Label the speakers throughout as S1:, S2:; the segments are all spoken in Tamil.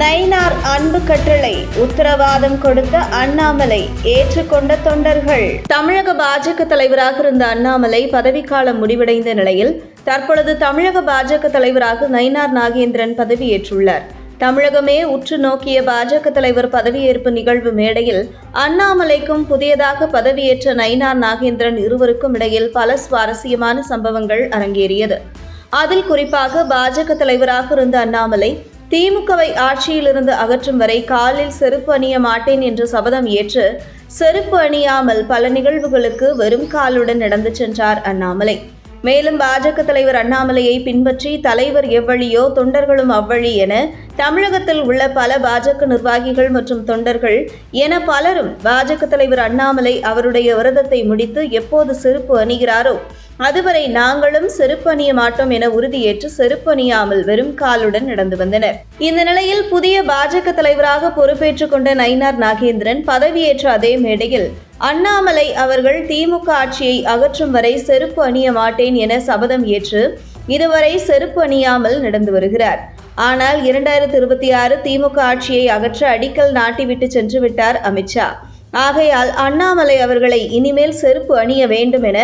S1: நயினார் அன்பு கட்டளை உத்தரவாதம் கொடுத்த அண்ணாமலை ஏற்றுக்கொண்ட தொண்டர்கள். தமிழக பாஜக தலைவராக இருந்த அண்ணாமலை பதவிக்காலம் முடிவடைந்த நிலையில் தற்பொழுது தமிழக பாஜக தலைவராக நயினார் நாகேந்திரன் பதவியேற்றுள்ளார். தமிழகமே உற்று நோக்கிய பாஜக தலைவர் பதவியேற்பு நிகழ்வு மேடையில் அண்ணாமலைக்கும் புதியதாக பதவியேற்ற நயினார் நாகேந்திரன் இருவருக்கும் இடையில் பல சுவாரஸ்யமான சம்பவங்கள் அரங்கேறியது. அதில் குறிப்பாக பாஜக தலைவராக இருந்த அண்ணாமலை திமுகவை ஆட்சியிலிருந்து அகற்றும் வரை காலில் செருப்பு அணிய மாட்டேன் என்று சபதம் ஏற்று செருப்பு அணியாமல் பல நிகழ்வுகளுக்கு வெறும் காலுடன் நடந்து சென்றார் அண்ணாமலை. மேலும் பாஜக தலைவர் அண்ணாமலையை பின்பற்றி தலைவர் எவ்வழியோ தொண்டர்களும் அவ்வழி என தமிழகத்தில் உள்ள பல பாஜக நிர்வாகிகள் மற்றும் தொண்டர்கள் என பலரும் பாஜக தலைவர் அண்ணாமலை அவருடைய விரதத்தை முடித்து எப்போது செருப்பு அணிகிறாரோ அதுவரை நாங்களும் செருப்பு அணிய மாட்டோம் என உறுதியேற்று செருப்பு அணியாமல் வெறும் காலுடன் நடந்து வந்தனர். இந்த நிலையில் புதிய பாஜக தலைவராக பொறுப்பேற்றுக் கொண்ட நயினார் நாகேந்திரன் பதவியேற்ற அதே மேடையில் அண்ணாமலை அவர்கள் திமுக ஆட்சியை அகற்றும் வரை செருப்பு அணிய மாட்டேன் என சபதம் ஏற்று இதுவரை செருப்பு அணியாமல் நடந்து வருகிறார். ஆனால் இரண்டாயிரத்தி இருபத்தி ஆறு திமுக ஆட்சியை அகற்ற அடிக்கல் நாட்டிவிட்டு சென்று விட்டார் அமித்ஷா. ஆகையால் அண்ணாமலை அவர்களை இனிமேல் செருப்பு அணிய வேண்டும் என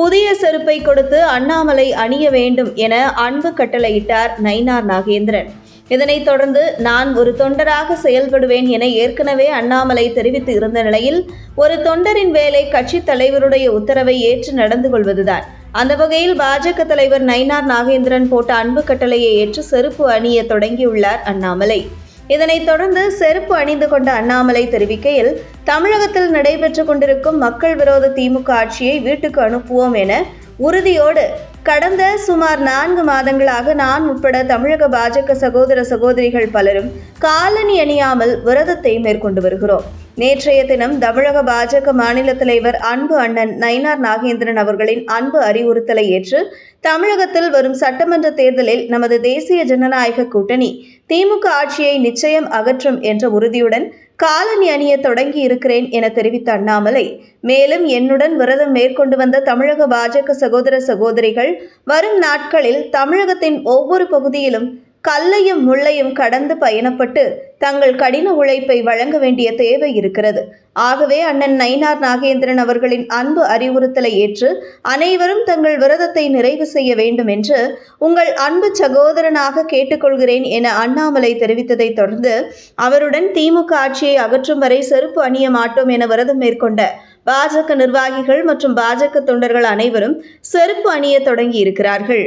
S1: புதிய செருப்பை கொடுத்து அண்ணாமலை அணிய வேண்டும் என அன்பு கட்டளையிட்டார் நயினார் நாகேந்திரன். இதனைத் தொடர்ந்து நான் ஒரு தொண்டராக செயல்படுவேன் என ஏற்கனவே அண்ணாமலை தெரிவித்து இருந்த நிலையில் ஒரு தொண்டரின் வேலை கட்சித் தலைவருடைய உத்தரவை ஏற்று நடந்து கொள்வதுதான். அந்த வகையில் பாஜக தலைவர் நயினார் நாகேந்திரன் போட்ட அன்பு கட்டளையை ஏற்று செருப்பு அணிய தொடங்கியுள்ளார் அண்ணாமலை. இதனைத் தொடர்ந்து செருப்பு அணிந்து கொண்ட அண்ணாமலை தெரிவிக்கையில் தமிழகத்தில் நடைபெற்று கொண்டிருக்கும் மக்கள் விரோத திமுக ஆட்சியை வீட்டுக்கு அனுப்புவோம் என உறுதியோடு கடந்த சுமார் நான்கு மாதங்களாக நான் உட்பட தமிழக பாஜக சகோதர சகோதரிகள் பலரும் காலணி அணியாமல் விரதத்தை மேற்கொண்டு வருகிறோம். நேற்றைய தினம் தமிழக பாஜக மாநில தலைவர் அன்பு அண்ணன் நயினார் நாகேந்திரன் அவர்களின் அன்பு அறிவுறுத்தலை ஏற்று தமிழகத்தில் வரும் சட்டமன்ற தேர்தலில் நமது தேசிய ஜனநாயக கூட்டணி திமுக ஆட்சியை நிச்சயம் அகற்றும் என்ற உறுதியுடன் காலணி அணிய தொடங்கி இருக்கிறேன் என தெரிவித்த அண்ணாமலை மேலும் என்னுடன் விரதம் மேற்கொண்டு வந்த தமிழக பாஜக சகோதர சகோதரிகள் வரும் நாட்களில் தமிழகத்தின் ஒவ்வொரு பகுதியிலும் கல்லையும் முள்ளையும் கடந்து பயணப்பட்டு தங்கள் கடின உழைப்பை வழங்க வேண்டிய தேவை இருக்கிறது. ஆகவே அண்ணன் நயினார் நாகேந்திரன் அவர்களின் அன்பு அறிவுறுத்தலை ஏற்று அனைவரும் தங்கள் விரதத்தை நிறைவு செய்ய வேண்டும் என்று உங்கள் அன்பு சகோதரனாக கேட்டுக்கொள்கிறேன் என அண்ணாமலை தெரிவித்ததைத் தொடர்ந்து அவருடன் திமுக ஆட்சியை அகற்றும் வரை செருப்பு அணிய மாட்டோம் என விரதம் மேற்கொண்ட பாஜக நிர்வாகிகள் மற்றும் பாஜக தொண்டர்கள் அனைவரும் செருப்பு அணிய தொடங்கி இருக்கிறார்கள்